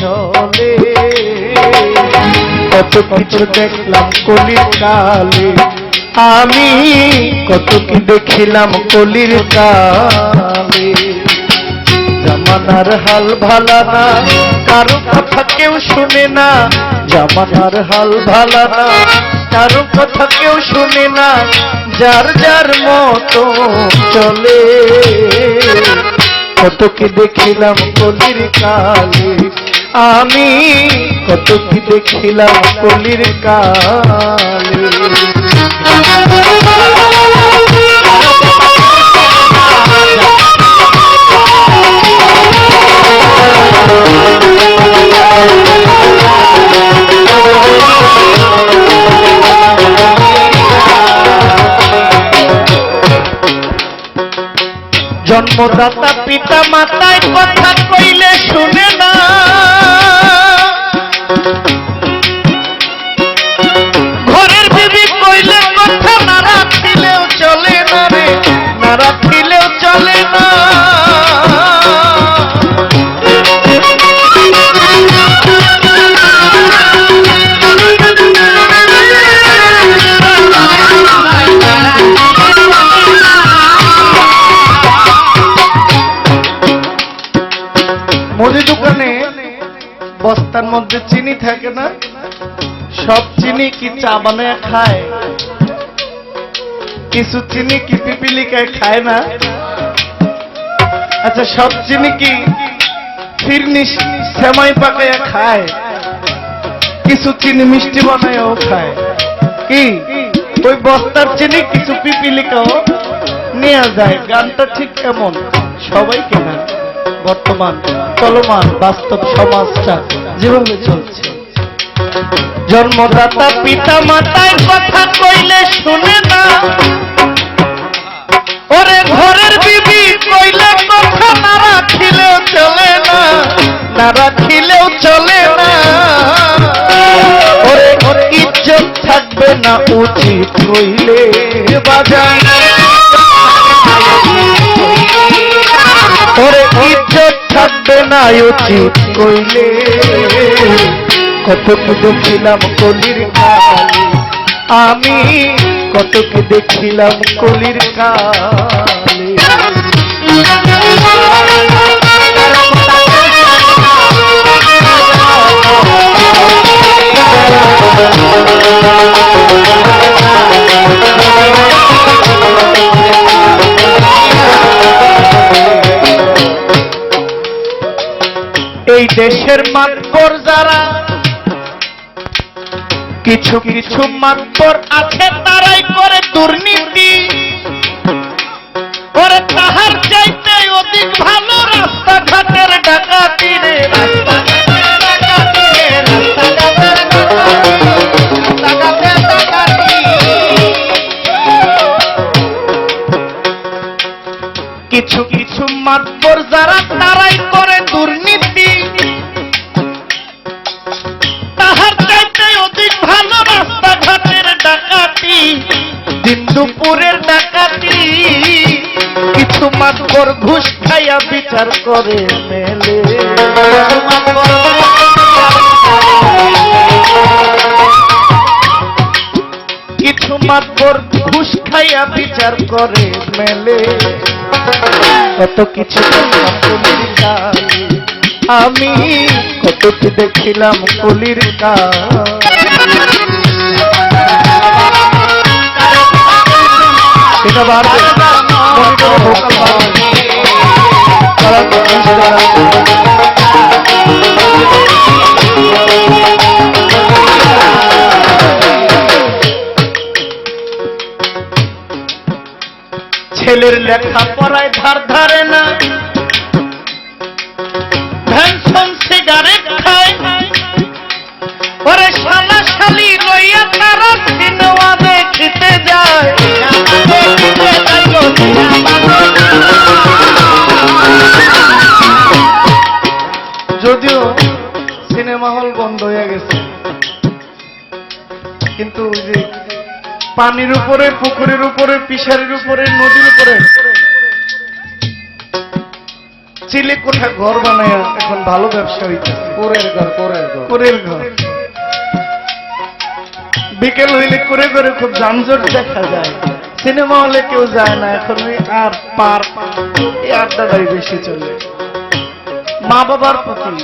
চলে। কত কিছু দেখলাম কলির কালে। আমি কত কি দেখিলাম কলির কালে। জামানার হাল ভালা না, কারও কথা কেউ শুনে না। জামানার হাল ভালা না, কারও কথা কেউ শুনে না। যার যার মতো চলে। কত কি দেখিলাম কলির কালে? আমি কত কি দেখিলাম কলির কালে? জন্মদাতা পিতা মাতায় থাকে না, সব চিনি কি চা বানায় খায়? কিছু চিনি কি পিপিলিকায় খায় না? আচ্ছা সব চিনি কি সেমাই পাকায় খায়? কিছু চিনি মিষ্টি বানায়ও খায়। কি? ওই বস্তার চিনি কিছু পিপিলিকাও নেওয়া যায়। গানটা ঠিক কেমন? সবাই কেনা বর্তমান চলমান বাস্তব সমাজটা যেভাবে চলছে। জন্মদাতা পিতা মাতার কথা কইলে শুনে না। ওরে ঘরের বিবি কইলে কথা না রাখিলেও চলে না না রাখিলেও চলে না। ওরে ইজ্জত থাকবে না উচিত কইলে বাজায় থাকবে না উচিত কইলে কত কি দেখিলাম কলির কালে। আমি কত কি দেখিলাম কলির কালে। এই দেশের মাতবর যারা, কিছু কিছু মাতবর আছে তারাই করে দুর্নীতি। করে তাহার চাইতে অধিক ভালো রাস্তাঘাটের ডাকাতি রে রাস্তাঘাটের দুপুরের ডাকাতি, কিছু মাতবর ঘুষ খাইয়া বিচার করে মেলে কিছু মাতবর ঘুষ খাইয়া বিচার করে মেলে কত কিছু আমি কত কি দেখিলাম কলির এটা বাড়বে ছেলের লেখা পড়ায় ধার ধারে না। পানির উপরে পুকুরের উপরে পিসারের উপরে নদীর উপরে। স্টিলে কোঠা ঘর বানায় এখন ভালো ব্যবসা হইতেছে। কোরের ঘর কোরের ঘর। কোরের ঘর। বিকেল হইলে করে করে খুব যানজট দেখা যায়। সিনেমা হলে কেউ যায় না এখন ওই আর পার্ক এই আড্ডাটাই বেশি চলে। মা বাবার প্রতি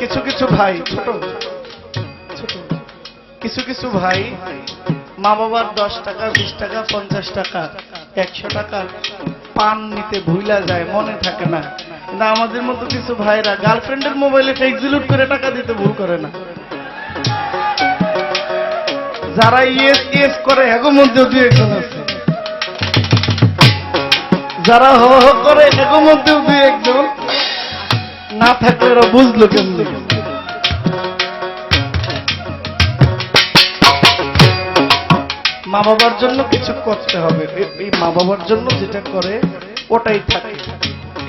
কিছু কিছু ভাই ছোট ছোট কিছু কিছু ভাই মা বাবার দশ টাকা, বিশ টাকা, পঞ্চাশ টাকা, একশো টাকা পান নিতে ভুলা যায়, মনে থাকে না। কিন্তু আমাদের মতো কিছু ভাইরা গার্লফ্রেন্ডের মোবাইলে এক্সিলুট করে টাকা দিতে ভুল করে না। যারা ইয়েস ইয়েস করে, এগো মধ্যে দু একজন আছে। যারা হ হ করে, এগো মধ্যে দু একজন। না থাকলে ওরা বুঝলো কেমনি? মা বাবার জন্য কিছু করতে হবে। এই মা বাবার জন্য যেটা করে, ওটাই থাকে।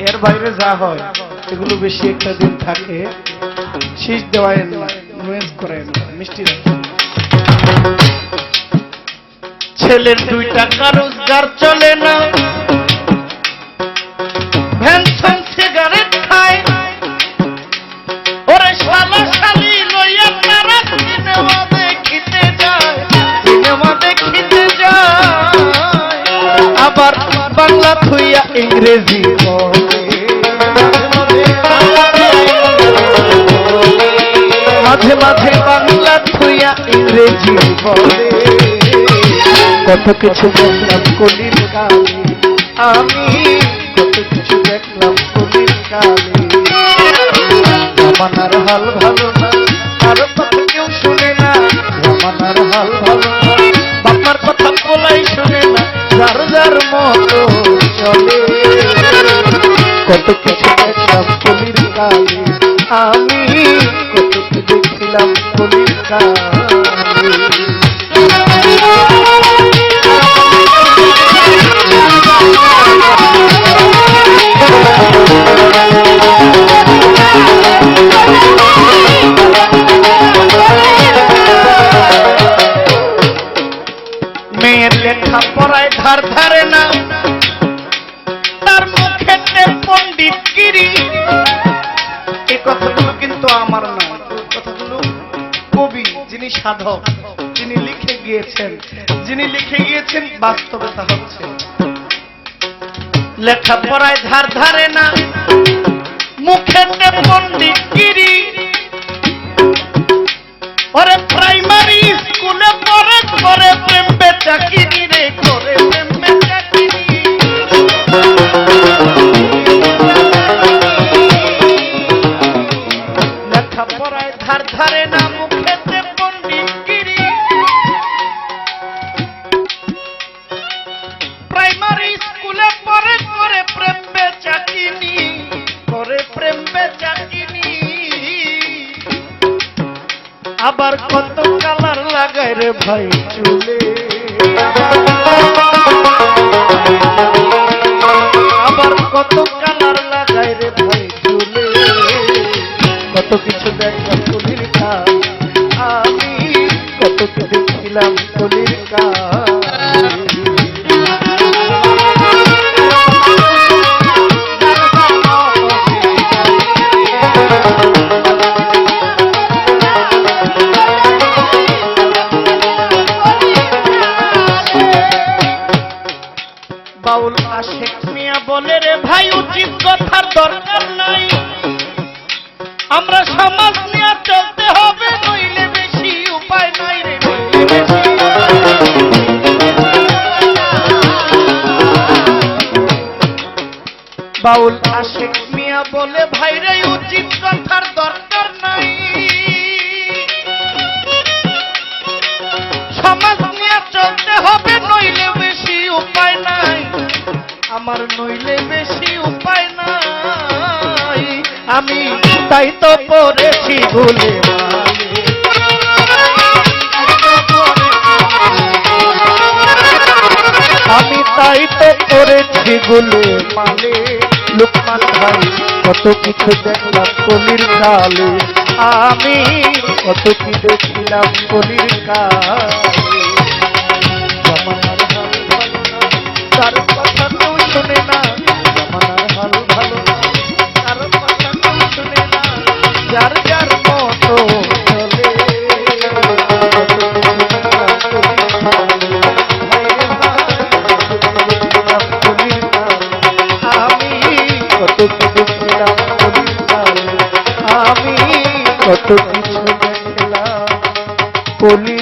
এর বাইরে যা হয়, এগুলো বেশি একটা দিন থাকে। শীষ দেওয়ায় না নুয়েন্স করায় না, মিষ্টি ছেলের দুই টাকা রোজগার চলে না ইংরেজি মাঝে মাঝে বাংলা থুইয়া ইংরেজি বলে। কত কিছু দেখলাম কলির কালে আমি কত কিছু দেখলাম কলির কালে হাল ভালো না, কারও কথা কেউ শুনে না। জামানার হাল ভালো না, বাপার কথা বলাই শুনে না, যার যার মতো চলে। কত কিছু দেখলাম কলির কালে আমি কত কিছু দেখছিলাম কলির কালে সাধক, যিনি লিখে গিয়েছেন, যিনি লিখে গিয়েছেন, বাস্তবতা হচ্ছে। হচ্ছে লেখাপড়ায় ধার ধারে না মুখেতে পণ্ডিত গিরি। ওরে প্রাইমারি স্কুলে পরে করে প্রেম বেচাকিরি রে করে প্রেম কালার লাগায় রে ভাই চুলে। আবার কত কালার লাগাই রে ভাই চুলে। কত কিছু দেখা কাজ আমি কত কিছু দেখছিলাম বাউল আশেখ মিয়া বলে, ভাই রে, উচিত কথার দরকার নাই। সমাজ নিয়ে চলতে হবে, নইলে বেশি উপায় নাই। আমার নইলে বেশি উপায় নাই। আমি তাই তো পড়েছি ভুলে আমি তাই তো করেছি গুলে মালে। লুকমান ভাই কত কিছু দেখলাম কলির কালে? আমি কত কি দেখিলাম কলির কালে? না তার কথা শুনে না ভালো না তার কথা শুনে না যার কালে।